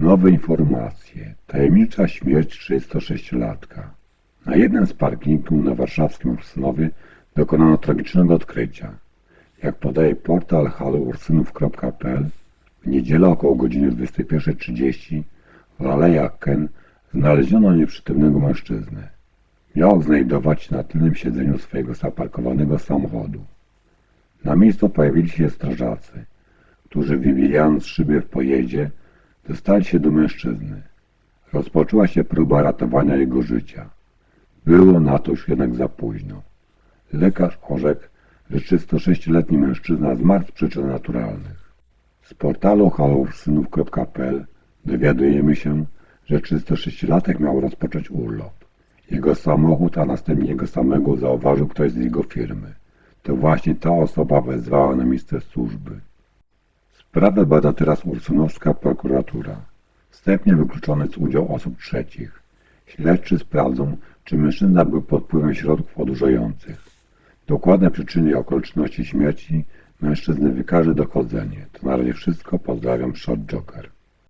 Nowe informacje. Tajemnicza śmierć 36-latka. Na jednym z parkingów na warszawskim Ursynowie dokonano tragicznego odkrycia. Jak podaje portal haloursynów.pl w niedzielę około godziny 21.30 w Alejach Ken znaleziono nieprzytomnego mężczyznę. Miał znajdować się na tylnym siedzeniu swojego zaparkowanego samochodu. Na miejscu pojawili się strażacy, którzy wybijając szybę w pojeździe dostali się do mężczyzny. Rozpoczęła się próba ratowania jego życia. Było na to już jednak za późno. Lekarz orzekł, że 36-letni mężczyzna zmarł z przyczyn naturalnych. Z portalu haloursynów.pl dowiadujemy się, że 36-latek miał rozpocząć urlop. Jego samochód, a następnie jego samego zauważył ktoś z jego firmy. To właśnie ta osoba wezwała na miejsce służby. Sprawę bada teraz ursynowska prokuratura. Wstępnie wykluczony jest udział osób trzecich. Śledczy sprawdzą, czy mężczyzna był pod wpływem środków odurzających. Dokładne przyczyny i okoliczności śmierci mężczyzny wykaże dochodzenie. To na razie wszystko. Pozdrawiam, Shot Joker.